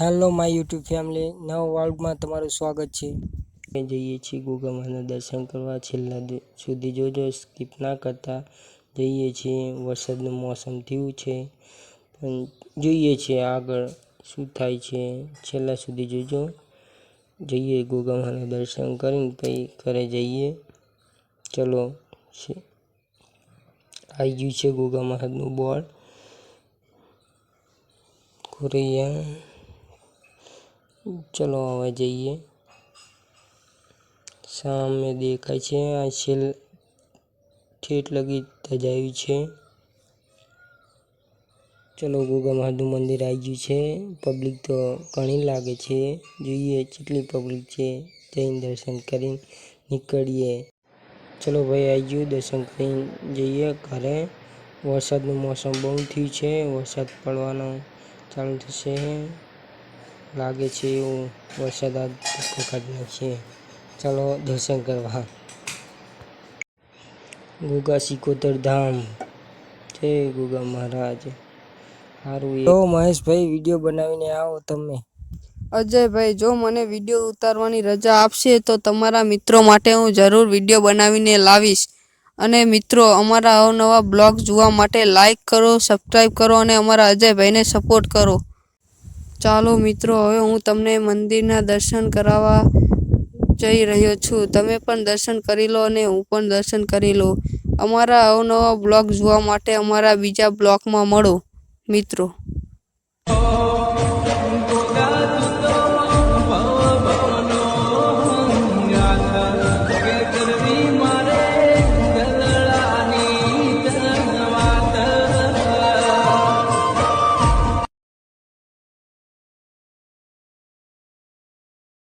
Hello my YouTube family નવા વર્લ્ડમાં તમારું સ્વાગત છે. જઈએ છીએ ગોગામાના દર્શન કરવા. છેલ્લા સુધી જોજો સ્કીપ ના કરતા. જઈએ છીએ. વરસાદનું મોસમ થયું છે. પણ જોઈએ છીએ આગળ. શું થાય છે? છેલ્લા સુધી જોજો. જઈએ ગોગામાના દર્શન કરીને કંઈ ઘરે જઈએ. ચલો, છે. આવી ગયું છે ગોગા મહારાજનું બોર્ડ. ખોરૈયા ચલો હવે જઈએ સામે દેખાય છે આ છેલ ઠેઠ લગી ધજાયું છે ચલો ગોગા મહાદેવ મંદિર આવી ગયું છે પબ્લિક તો ઘણી લાગે છે જોઈએ કેટલી પબ્લિક છે જઈને દર્શન કરીને નીકળીએ ચલો ભાઈ આવી ગયું દર્શન કરીને જઈએ ઘરે વરસાદનું મોસમ બહુ થયું છે। વરસાદ પડવાનો ચાલુ થશે। લાગે છે એવું વરસાદ કાઢી નાખશે ચાલો દર્શન કરવા. ગુગા સિકોતર ધામ. જય ગુગા મહારાજ. સારું તો મહેશભાઈ વીડિયો બનાવીને આવો તમે. અજયભાઈ, જો મને વીડિયો ઉતારવાની રજા આપશે તો તમારા મિત્રો માટે હું જરૂર વીડિયો બનાવીને લાવીશ. અને મિત્રો, અમારા અવનવા બ્લોગ જોવા માટે લાઈક કરો સબસ્ક્રાઈબ કરો અને અમારા અજયભાઈને સપોર્ટ કરો. ચાલો મિત્રો, હવે હું તમને મંદિરના દર્શન કરાવવા જઈ રહ્યો છું. તમે પણ દર્શન કરી લો અને હું પણ દર્શન કરી લઉં. અમારા અવનવા બ્લોગ જોવા માટે અમારા બીજા બ્લોગમાં મળો, મિત્રો.